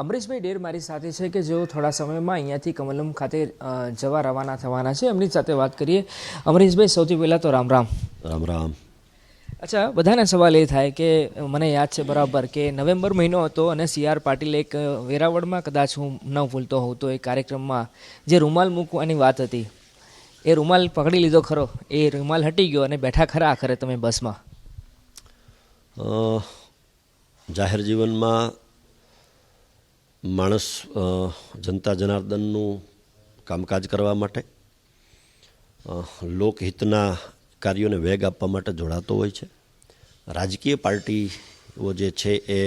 અમરીશભાઈ ડેર મારી સાથે છે કે જેઓ થોડા સમયમાં અહીંયાથી કમલમ ખાતે જવા રવાના થવાના છે. એમની સાથે વાત કરીએ. અમરીશભાઈ સૌથી પહેલાં તો રામ રામ. રામ રામ. અચ્છા બધાને સવાલ એ થાય કે મને યાદ છે બરાબર કે નવેમ્બર મહિનો હતો અને સી આર પાટીલ એક વેરાવળમાં કદાચ હું ન ભૂલતો હોઉં તો એ કાર્યક્રમમાં જે રૂમાલ મૂકવાની વાત હતી એ રૂમાલ પકડી લીધો ખરો. એ રૂમાલ હટી ગયો અને બેઠા ખરા આખરે તમે બસમાં. જાહેર જીવનમાં માણસ જનતા જનાર્દનનું કામકાજ કરવા માટે લોકહિતના કાર્યોને વેગ આપવા માટે જોડાતો હોય છે. રાજકીય પાર્ટીઓ જે છે એ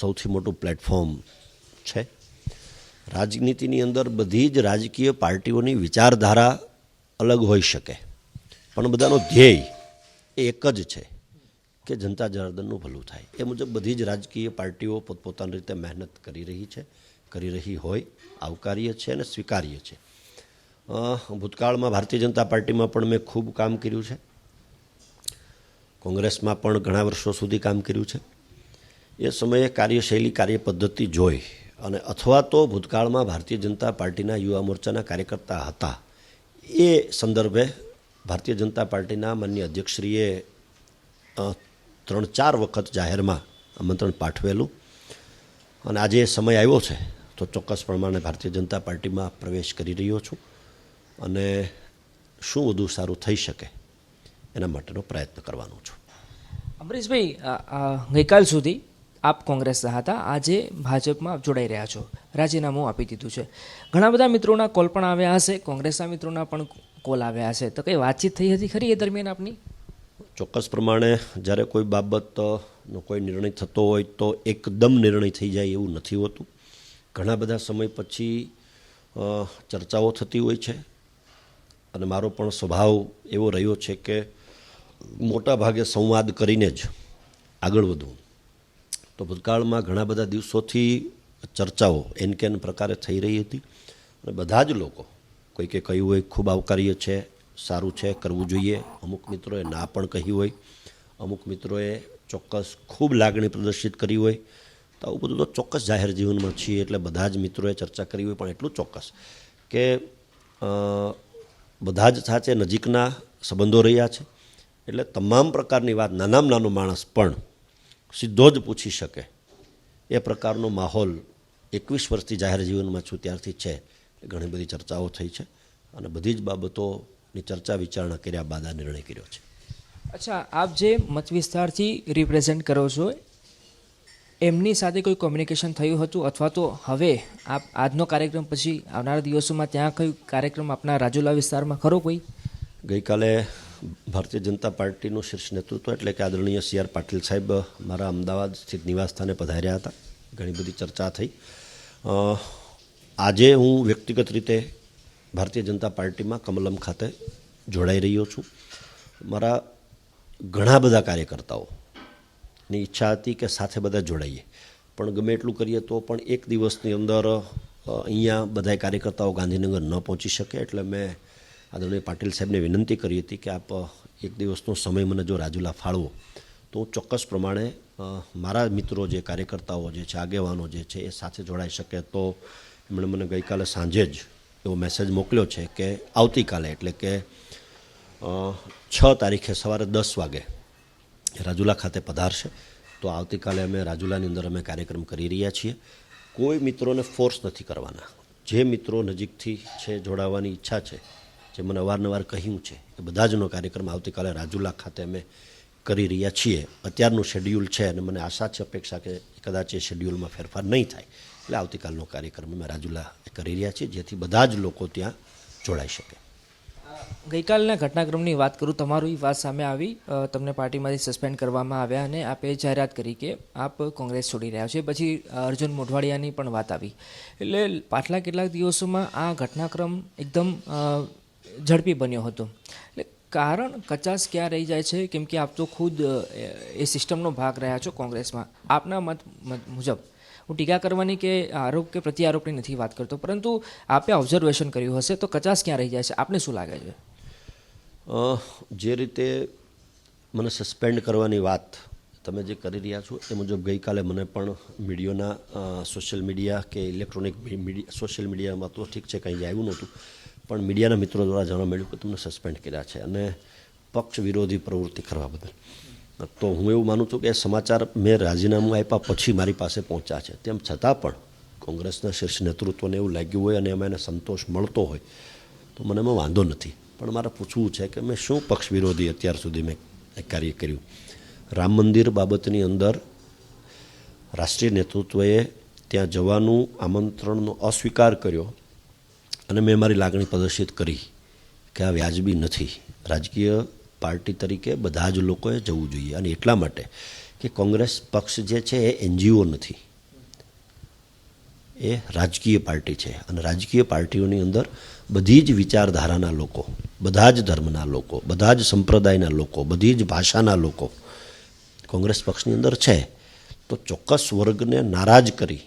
સૌથી મોટું પ્લેટફોર્મ છે. રાજનીતિની અંદર બધી જ રાજકીય પાર્ટીઓની વિચારધારા અલગ હોઈ શકે. પણ બધાનો ધ્યેય એ એક જ છે. કે જનતા જનાર્દનનું ભલું થાય. એ મુજબ બધી જ રાજકીય પાર્ટીઓ પોતપોતાની રીતે મહેનત કરી રહી છે, કરી રહી હોય, આવકાર્ય છે અને સ્વીકાર્ય છે. ભૂતકાળમાં ભારતીય જનતા પાર્ટીમાં પણ મેં ખૂબ કામ કર્યું છે. કોંગ્રેસમાં પણ ઘણા વર્ષો સુધી કામ કર્યું છે. એ સમયે કાર્યશૈલી કાર્ય પદ્ધતિ જોઈ અને અથવા તો ભૂતકાળમાં ભારતીય જનતા પાર્ટીના યુવા મોરચાના કાર્યકર્તા હતા. એ સંદર્ભે ભારતીય જનતા પાર્ટીના માન્ય અધ્યક્ષશ્રીએ ત્રણ ચાર વખત જાહેરમાં આમંત્રણ પાઠવેલું. અને આજે સમય આવ્યો છે, તો ચોક્કસ પ્રમાણે ભારતીય જનતા પાર્ટીમાં પ્રવેશ કરી રહ્યો છું અને શું વધુ સારું થઈ શકે એના માટેનો પ્રયત્ન કરવાનો છું. અમરીશભાઈ ગઈકાલ સુધી આપ કોંગ્રેસના હતા, આજે ભાજપમાં જોડાઈ રહ્યા છો. રાજીનામું આપી દીધું છે. ઘણા બધા મિત્રોના કોલ પણ આવ્યા હશે, કોંગ્રેસના મિત્રોના પણ કોલ આવ્યા હશે. તો કંઈ વાતચીત થઈ હતી ખરી એ દરમિયાન આપની? ચોક્કસ પ્રમાણે જ્યારે કોઈ બાબતનો કોઈ નિર્ણય થતો હોય તો એકદમ નિર્ણય થઈ જાય એવું નથી હોતું. ઘણા બધા સમય પછી ચર્ચાઓ થતી હોય છે. અને મારો પણ સ્વભાવ એવો રહ્યો છે કે મોટા ભાગે સંવાદ કરીને જ આગળ વધવું. તો ભૂતકાળમાં ઘણા બધા દિવસોથી ચર્ચાઓ એન કેન પ્રકારે થઈ રહી હતી. અને બધા જ લોકો, કોઈ કે કહ્યું હોય, ખૂબ આવકાર્ય છે. સારું છે, કરવું જોઈએ. અમુક મિત્રોએ ના પણ કહી હોય. અમુક મિત્રોએ ચોક્કસ ખૂબ લાગણી પ્રદર્શિત કરી હોય. તો આવું બધું તો ચોક્કસ જાહેર જીવનમાં છીએ એટલે બધા જ મિત્રોએ ચર્ચા કરી હોય, પણ એટલું ચોક્કસ કે બધા જ સાથે નજીકના સંબંધો રહ્યા છે. એટલે તમામ પ્રકારની વાત, નાનામાં નાનો માણસ પણ સીધો જ પૂછી શકે. એ પ્રકારનો માહોલ એકવીસ વર્ષથી જાહેર જીવનમાં છું, ત્યારથી છે. ઘણી બધી ચર્ચાઓ થઈ છે. અને બધી જ બાબતોની ચર્ચા વિચારણા કર્યા બાદ આ નિર્ણય કર્યો છે. અચ્છા આપ જે મત વિસ્તારથી રિપ્રેઝેન્ટ કરો છો એમની સાથે કોઈ કોમ્યુનિકેશન થયું હતું? અથવા તો હવે આપ આજનો કાર્યક્રમ પછી આવનારા દિવસોમાં ત્યાં કોઈ કાર્યક્રમ આપના રાજુલા વિસ્તારમાં ખરો કોઈ? ગઈકાલે ભારતીય જનતા પાર્ટીનું શીર્ષ નેતૃત્વ એટલે કે આદરણીય સી આર પાટીલ સાહેબ મારા અમદાવાદ સ્થિત નિવાસસ્થાને પધાર્યા હતા. ઘણી બધી ચર્ચા થઈ. આજે હું વ્યક્તિગત રીતે ભારતીય જનતા પાર્ટીમાં કમલમ ખાતે જોડાઈ રહ્યો છું. મારા ઘણા બધા કાર્યકર્તાઓની ઈચ્છા હતી કે સાથે બધા જોડાઈએ. પણ ગમે એટલું કરીએ તો પણ એક દિવસની અંદર અહીંયા બધા કાર્યકર્તાઓ ગાંધીનગર ન પહોંચી શકે એટલે મેં આદરણીય પાટીલ સાહેબને વિનંતી કરી હતી કે આપ એક દિવસનો સમય મને જો રાજુલા ફાળવો. તો ચોક્કસ પ્રમાણે મારા મિત્રો જે કાર્યકર્તાઓ જે છે, આગેવાનો જે છે, એ સાથે જોડાઈ શકે તો એમણે મને ગઈકાલે સાંજે જ એવો મેસેજ મોકલ્યો છે કે આવતીકાલે, એટલે કે છ તારીખે સવારે દસ વાગે રાજુલા ખાતે પધારશે. તો આવતીકાલે અમે રાજુલાની અંદર અમે કાર્યક્રમ કરી રહ્યા છીએ. કોઈ મિત્રોને ફોર્સ નથી કરવાના. જે મિત્રો નજીકથી છે, જોડાવાની ઈચ્છા છે, જે મને અવારનવાર કહ્યું છે એ બધા જનો કાર્યક્રમ આવતીકાલે રાજુલા ખાતે અમે કરી રહ્યા છીએ. અત્યારનું શેડ્યુલ છે અને મને આશા છે, અપેક્ષા કે કદાચ એ શેડ્યુલમાં ફેરફાર નહીં થાય. એટલે આવતીકાલનો કાર્યક્રમ અમે રાજુલા કરી રહ્યા છીએ, જેથી બધા જ લોકો ત્યાં જોડાઈ શકે. ગઈકાલના ઘટનાક્રમની વાત કરું, તમારું વાત સામે આવી. તમને પાર્ટીમાંથી સસ્પેન્ડ કરવામાં આવ્યા અને આપે જાહેરાત કરી કે આપ કોંગ્રેસ છોડી રહ્યા છે. પછી અર્જુન મોઢવાડિયાની પણ વાત આવી. એટલે પાછલા કેટલાક દિવસોમાં આ ઘટનાક્રમ એકદમ ઝડપી બન્યો હતો. એટલે કારણ કચાસ ક્યાં રહી જાય છે? કેમ કે આપ તો ખુદ એ સિસ્ટમનો ભાગ રહ્યા છો કોંગ્રેસમાં. આપના મત મુજબ. હું ટીકા કરવાની કે આરોપ કે પ્રત્યારોપની નથી વાત કરતો. પરંતુ આપે ઓબ્ઝર્વેશન કર્યું હશે તો કચાસ ક્યાં રહી જાય છે? આપને શું લાગે છે? જે રીતે મને સસ્પેન્ડ કરવાની વાત તમે જે કરી રહ્યા છો, એ મુજબ ગઈકાલે મને પણ મીડિયોના સોશિયલ મીડિયા કે ઇલેક્ટ્રોનિક મીડિયા સોશિયલ મીડિયામાં તો ઠીક છે, કંઈ આવ્યું નહોતું. પણ મીડિયાના મિત્રો દ્વારા જાણવા મળ્યું કે તમને સસ્પેન્ડ કર્યા છે અને પક્ષ વિરોધી પ્રવૃત્તિ કરવા બદલ. તો હું એવું માનું છું કે સમાચાર મેં રાજીનામું આપ્યા પછી મારી પાસે પહોંચ્યા છે. તેમ છતાં પણ કોંગ્રેસના શીર્ષ નેતૃત્વને એવું લાગ્યું હોય અને એમાં એને સંતોષ મળતો હોય, તો મને એમાં વાંધો નથી. પણ મારે પૂછવું છે કે મેં શું પક્ષ વિરોધી અત્યાર સુધી મેં એક કાર્ય કર્યું? રામ મંદિર બાબતની અંદર રાષ્ટ્રીય નેતૃત્વએ ત્યાં જવાનું આમંત્રણનો અસ્વીકાર કર્યો અને મેં મારી લાગણી પ્રદર્શિત કરી કે આ વ્યાજબી નથી. રાજકીય પાર્ટી તરીકે બધા જ લોકોએ જવું જોઈએ. અને એટલા માટે કે કોંગ્રેસ પક્ષ જે છે એ એનજીઓ નથી. એ રાજકીય પાર્ટી છે. અને રાજકીય પાર્ટીઓની અંદર બધી જ વિચારધારાના લોકો બધા જ ધર્મના લોકો બધા જ સંપ્રદાયના લોકો બધી જ ભાષાના લોકો કોંગ્રેસ પક્ષની અંદર છે. તો ચોક્કસ વર્ગને નારાજ કરી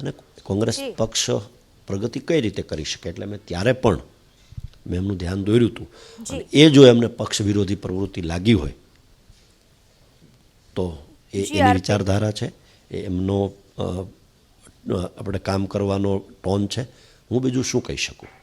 અને કોંગ્રેસ પક્ષ પ્રગતિ કઈ રીતે કરી શકે? એટલે મેં ત્યારે પણ મેં એમનું ધ્યાન દોર્યું હતું. અને એ જો એમને પક્ષ વિરોધી પ્રવૃત્તિ લાગી હોય તો એ એની વિચારધારા છે. એ એમનો આપણે કામ કરવાનો ટોન છે. હું બીજું શું કહી શકું?